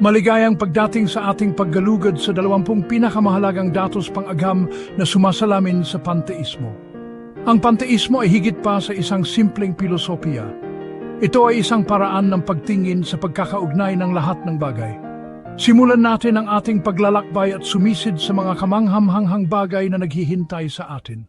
Maligayang pagdating sa ating paggalugad sa dalawampung pinakamahalagang datos pang-agham na sumasalamin sa panteismo. Ang panteismo ay higit pa sa isang simpleng filosofiya. Ito ay isang paraan ng pagtingin sa pagkakaugnay ng lahat ng bagay. Simulan natin ang ating paglalakbay at sumisid sa mga kamanghamhanghang bagay na naghihintay sa atin.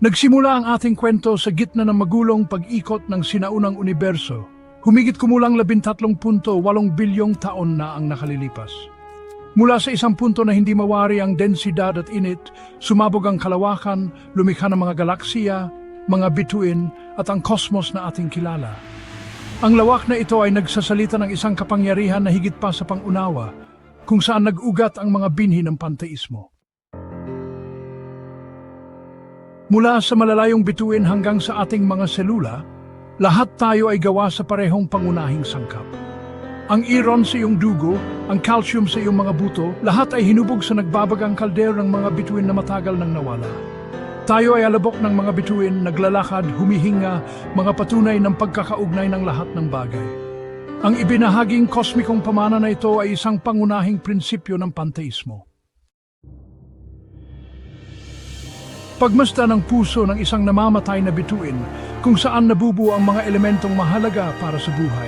Nagsimula ang ating kwento sa gitna ng magulong pag-ikot ng sinaunang universo. Humigit kumulang 13.8 bilyong taon na ang nakalilipas. Mula sa isang punto na hindi mawari ang densidad at init, sumabog ang kalawakan, lumikha ng mga galaksiya, mga bituin at ang kosmos na ating kilala. Ang lawak na ito ay nagsasalita ng isang kapangyarihan na higit pa sa pangunawa, kung saan nag-ugat ang mga binhi ng panteismo. Mula sa malalayong bituin hanggang sa ating mga selula, lahat tayo ay gawa sa parehong pangunahing sangkap. Ang iron sa iyong dugo, ang calcium sa iyong mga buto, lahat ay hinubog sa nagbabagang kalder ng mga bituin na matagal nang nawala. Tayo ay alabok ng mga bituin, naglalakad, humihinga, mga patunay ng pagkakaugnay ng lahat ng bagay. Ang ibinahaging kosmikong pamana na ito ay isang pangunahing prinsipyo ng panteismo. Pagmasta ng puso ng isang namamatay na bituin kung saan nabubuo ang mga elementong mahalaga para sa buhay.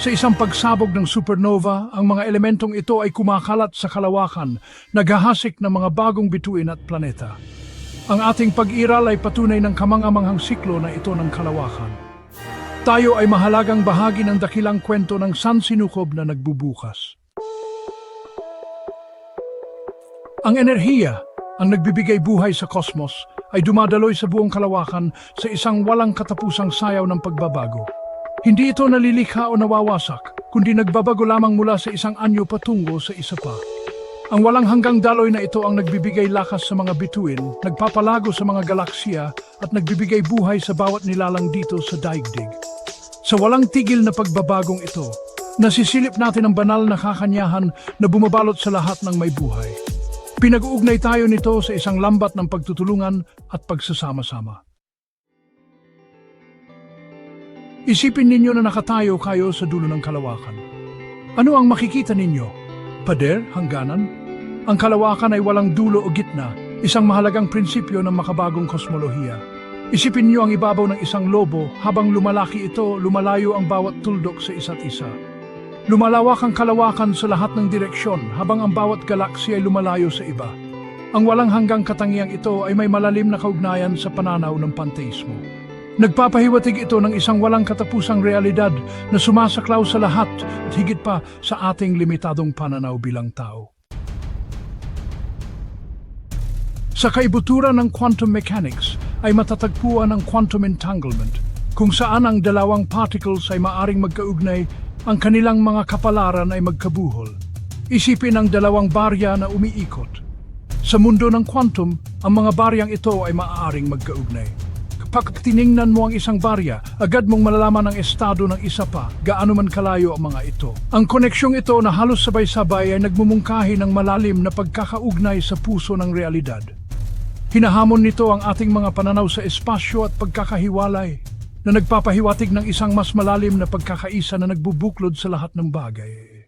Sa isang pagsabog ng supernova, ang mga elementong ito ay kumakalat sa kalawakan, naghahasik ng mga bagong bituin at planeta. Ang ating pag-iral ay patunay ng kamangamanghang siklo na ito ng kalawakan. Tayo ay mahalagang bahagi ng dakilang kwento ng San Sinukob na nagbubukas. Ang enerhiya, ang nagbibigay buhay sa kosmos, ay dumadaloy sa buong kalawakan sa isang walang katapusang sayaw ng pagbabago. Hindi ito nalilikha o nawawasak, kundi nagbabago lamang mula sa isang anyo patungo sa isa pa. Ang walang hanggang daloy na ito ang nagbibigay lakas sa mga bituin, nagpapalago sa mga galaksiya at nagbibigay buhay sa bawat nilalang dito sa daigdig. Sa walang tigil na pagbabagong ito, nasisilip natin ang banal na kakanyahan na bumabalot sa lahat ng may buhay. Pinag-uugnay tayo nito sa isang lambat ng pagtutulungan at pagsasama-sama. Isipin ninyo na nakatayo kayo sa dulo ng kalawakan. Ano ang makikita ninyo? Pader, hangganan? Ang kalawakan ay walang dulo o gitna, isang mahalagang prinsipyo ng makabagong kosmolohiya. Isipin niyo ang ibabaw ng isang lobo, habang lumalaki ito, lumalayo ang bawat tuldok sa isa't isa. Lumalawak ang kalawakan sa lahat ng direksyon habang ang bawat galaksi ay lumalayo sa iba. Ang walang hanggang katangiang ito ay may malalim na kaugnayan sa pananaw ng panteismo. Nagpapahiwatig ito ng isang walang katapusang realidad na sumasaklaw sa lahat at higit pa sa ating limitadong pananaw bilang tao. Sa kaibuturan ng quantum mechanics ay matatagpuan ang quantum entanglement, kung saan ang dalawang particles ay maaring magkaugnay ang kanilang mga kapalaran ay magkabuhol. Isipin ang dalawang barya na umiikot. Sa mundo ng quantum, ang mga baryang ito ay maaaring magkaugnay. Kapag tiningnan mo ang isang barya, agad mong malalaman ang estado ng isa pa, gaano man kalayo ang mga ito. Ang koneksyong ito na halos sabay-sabay ay nagmumungkahi ng malalim na pagkakaugnay sa puso ng realidad. Hinahamon nito ang ating mga pananaw sa espasyo at pagkakahiwalay na nagpapahiwatig ng isang mas malalim na pagkakaisa na nagbubuklod sa lahat ng bagay.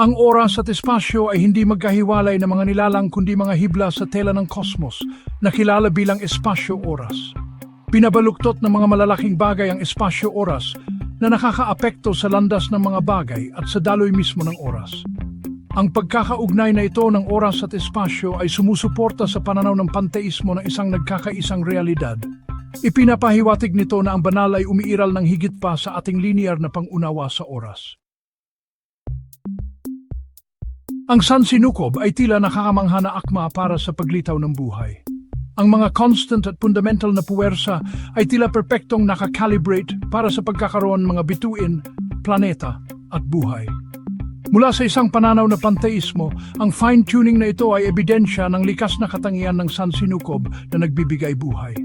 Ang oras at espasyo ay hindi magkahiwalay na mga nilalang kundi mga hibla sa tela ng kosmos na kilala bilang espasyo-oras. Binabaluktot ng mga malalaking bagay ang espasyo-oras na nakakaapekto sa landas ng mga bagay at sa daloy mismo ng oras. Ang pagkakaugnay na ito ng oras at espasyo ay sumusuporta sa pananaw ng panteismo ng isang nagkakaisang realidad. Ipinapahiwatig nito na ang banal ay umiiral ng higit pa sa ating linear na pangunawa sa oras. Ang San Sinukob ay tila nakakamangha na akma para sa paglitaw ng buhay. Ang mga constant at fundamental na puwersa ay tila perpektong nakakalibrate para sa pagkakaroon mga bituin, planeta at buhay. Mula sa isang pananaw na panteismo, ang fine-tuning na ito ay ebidensya ng likas na katangian ng San Sinukob na nagbibigay buhay.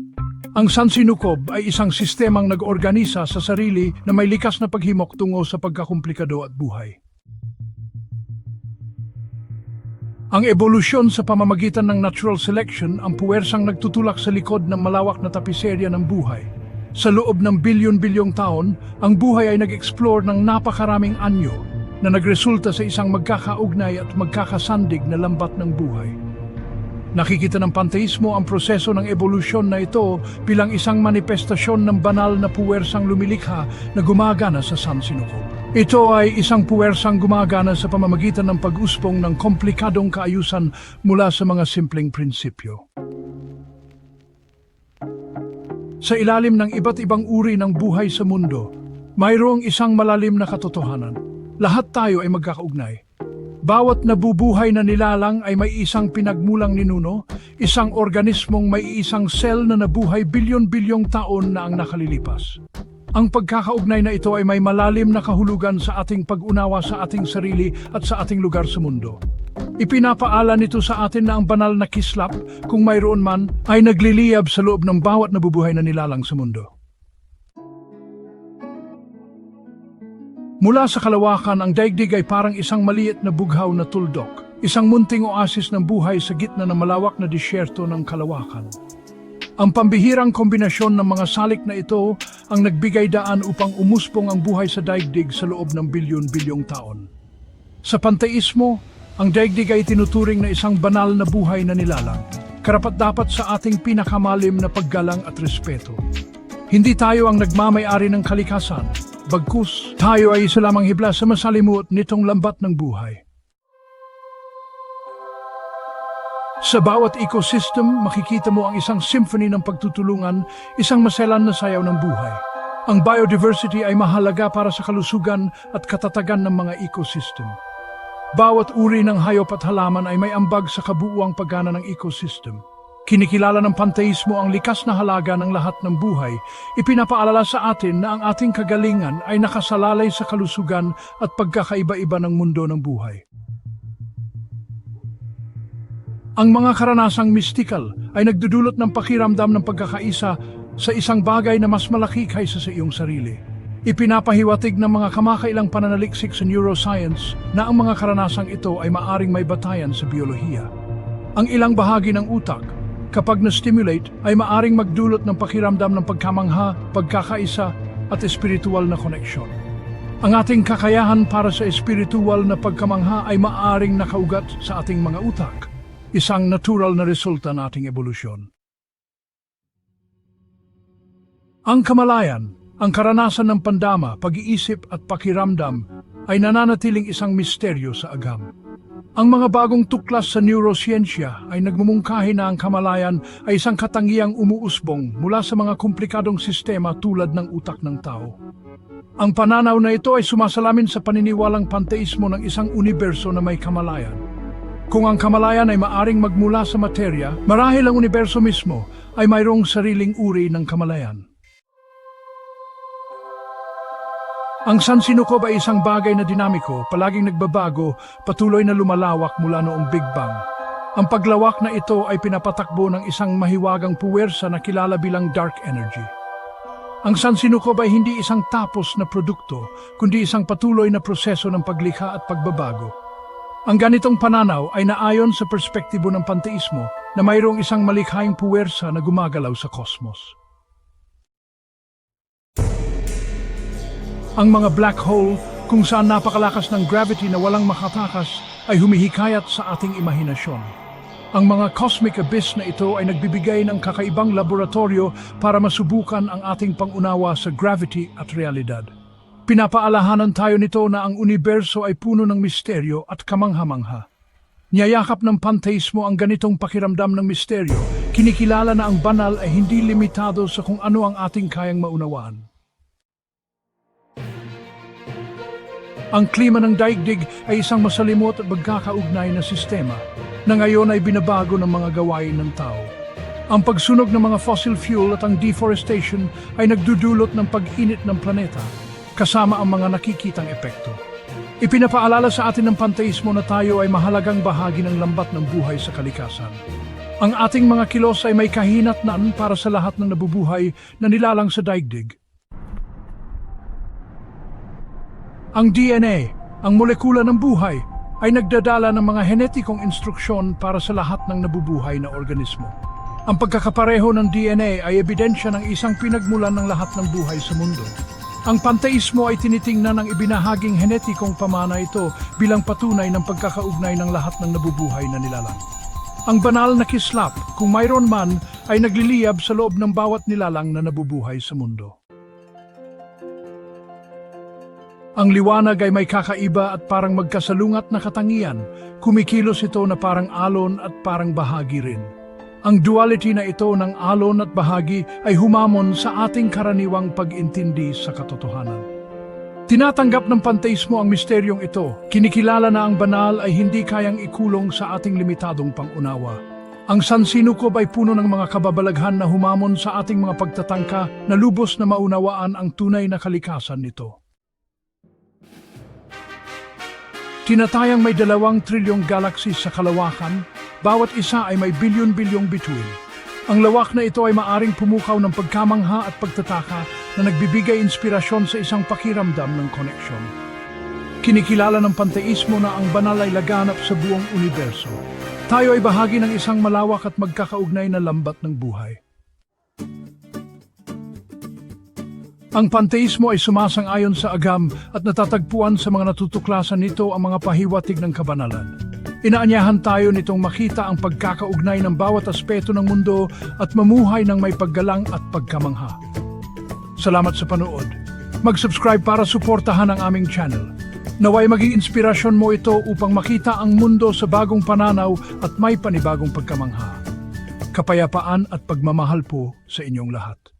Ang San Sinukob ay isang sistemang nag-organisa sa sarili na may likas na paghimok tungo sa pagkakomplikado at buhay. Ang ebolusyon sa pamamagitan ng natural selection ang puwersang nagtutulak sa likod ng malawak na tapiserya ng buhay. Sa loob ng bilyon-bilyong taon, ang buhay ay nag-explore ng napakaraming anyo na nagresulta sa isang magkakaugnay at magkakasandig na lambat ng buhay. Nakikita ng panteismo ang proseso ng evolusyon na ito bilang isang manifestasyon ng banal na puwersang lumilikha na gumagana sa San Sinuko. Ito ay isang puwersang gumagana sa pamamagitan ng pag-uspong ng komplikadong kaayusan mula sa mga simpleng prinsipyo. Sa ilalim ng iba't ibang uri ng buhay sa mundo, mayroong isang malalim na katotohanan. Lahat tayo ay magkakaugnay. Bawat nabubuhay na nilalang ay may isang pinagmulang ninuno, isang organismong may isang sel na nabuhay bilyon-bilyong taon na ang nakalilipas. Ang pagkakaugnay na ito ay may malalim na kahulugan sa ating pag-unawa sa ating sarili at sa ating lugar sa mundo. Ipinapaala nito sa atin na ang banal na kislap, kung mayroon man, ay nagliliyab sa loob ng bawat nabubuhay na nilalang sa mundo. Mula sa kalawakan, ang daigdig ay parang isang maliit na bughaw na tuldok, isang munting oasis ng buhay sa gitna ng malawak na disyerto ng kalawakan. Ang pambihirang kombinasyon ng mga salik na ito ang nagbigay daan upang umuspong ang buhay sa daigdig sa loob ng bilyon-bilyong taon. Sa panteismo, ang daigdig ay tinuturing na isang banal na buhay na nilalang, karapat-dapat sa ating pinakamalim na paggalang at respeto. Hindi tayo ang nagmamayari ng kalikasan, bagkus tayo ay isa lamang hibla sa masalimuot nitong lambat ng buhay. Sa bawat ecosystem, makikita mo ang isang symphony ng pagtutulungan, isang maselan na sayaw ng buhay. Ang biodiversity ay mahalaga para sa kalusugan at katatagan ng mga ecosystem. Bawat uri ng hayop at halaman ay may ambag sa kabuuang paggana ng ecosystem. Kinikilala ng panteismo ang likas na halaga ng lahat ng buhay. Ipinapaalala sa atin na ang ating kagalingan ay nakasalalay sa kalusugan at pagkakaiba-iba ng mundo ng buhay. Ang mga karanasang mystical ay nagdudulot ng pakiramdam ng pagkakaisa sa isang bagay na mas malaki kaysa sa iyong sarili. Ipinapahiwatig ng mga kamakailang pananaliksik sa neuroscience na ang mga karanasang ito ay maaring may batayan sa biolohiya. Ang ilang bahagi ng utak, kapag na-stimulate, ay maaring magdulot ng pakiramdam ng pagkamangha, pagkakaisa at espiritual na koneksyon. Ang ating kakayahan para sa espiritual na pagkamangha ay maaring nakaugat sa ating mga utak, isang natural na resulta ng ating ebolusyon. Ang kamalayan, ang karanasan ng pandama, pag-iisip at pakiramdam ay nananatiling isang misteryo sa agam. Ang mga bagong tuklas sa neurosiyensya ay nagmumungkahi na ang kamalayan ay isang katangiang umuusbong mula sa mga komplikadong sistema tulad ng utak ng tao. Ang pananaw na ito ay sumasalamin sa paniniwalang panteismo ng isang universo na may kamalayan. Kung ang kamalayan ay maaring magmula sa materya, marahil ang universo mismo ay mayroong sariling uri ng kamalayan. Ang San Sinukob ay isang bagay na dinamiko, palaging nagbabago, patuloy na lumalawak mula noong Big Bang. Ang paglawak na ito ay pinapatakbo ng isang mahiwagang puwersa na kilala bilang dark energy. Ang San Sinukob ay hindi isang tapos na produkto, kundi isang patuloy na proseso ng paglikha at pagbabago. Ang ganitong pananaw ay naayon sa perspektibo ng panteismo na mayroong isang malikhaing puwersa na gumagalaw sa kosmos. Ang mga black hole kung saan napakalakas ng gravity na walang makatakas ay humihikayat sa ating imahinasyon. Ang mga cosmic abyss na ito ay nagbibigay ng kakaibang laboratorio para masubukan ang ating pangunawa sa gravity at realidad. Pinapaalahanan tayo nito na ang universo ay puno ng misteryo at kamangha-mangha. Niyayakap ng panteismo ang ganitong pakiramdam ng misteryo, kinikilala na ang banal ay hindi limitado sa kung ano ang ating kayang maunawaan. Ang klima ng daigdig ay isang masalimot at magkakaugnay na sistema na ngayon ay binabago ng mga gawain ng tao. Ang pagsunog ng mga fossil fuel at ang deforestation ay nagdudulot ng pag-init ng planeta kasama ang mga nakikitang epekto. Ipinapaalala sa atin ng panteismo na tayo ay mahalagang bahagi ng lambat ng buhay sa kalikasan. Ang ating mga kilos ay may kahinatnan para sa lahat ng nabubuhay na nilalang sa daigdig. Ang DNA, ang molekula ng buhay, ay nagdadala ng mga henetikong instruksyon para sa lahat ng nabubuhay na organismo. Ang pagkakapareho ng DNA ay ebidensya ng isang pinagmulan ng lahat ng buhay sa mundo. Ang panteismo ay tinitingnan ang ibinahaging henetikong pamana ito bilang patunay ng pagkakaugnay ng lahat ng nabubuhay na nilalang. Ang banal na kislap, kung mayroon man, ay nagliliyab sa loob ng bawat nilalang na nabubuhay sa mundo. Ang liwanag ay may kakaiba at parang magkasalungat na katangian. Kumikilos ito na parang alon at parang bahagi rin. Ang duality na ito ng alon at bahagi ay humamon sa ating karaniwang pag-intindi sa katotohanan. Tinatanggap ng panteismo ang misteryong ito. Kinikilala na ang banal ay hindi kayang ikulong sa ating limitadong pangunawa. Ang sansinukob ay puno ng mga kababalaghan na humamon sa ating mga pagtatangka na lubos na maunawaan ang tunay na kalikasan nito. Tinatayang may dalawang trilyong galaxy sa kalawakan, bawat isa ay may bilyon-bilyong bituin. Ang lawak na ito ay maaring pumukaw ng pagkamangha at pagtataka na nagbibigay inspirasyon sa isang pakiramdam ng koneksyon. Kinikilala ng panteismo na ang banal ay laganap sa buong universo. Tayo ay bahagi ng isang malawak at magkakaugnay na lambat ng buhay. Ang panteismo ay sumasang-ayon sa agam at natatagpuan sa mga natutuklasan nito ang mga pahiwatig ng kabanalan. Inaanyahan tayo nitong makita ang pagkakaugnay ng bawat aspeto ng mundo at mamuhay ng may paggalang at pagkamangha. Salamat sa panood. Mag-subscribe para suportahan ang aming channel. Naway maging inspirasyon mo ito upang makita ang mundo sa bagong pananaw at may panibagong pagkamangha. Kapayapaan at pagmamahal po sa inyong lahat.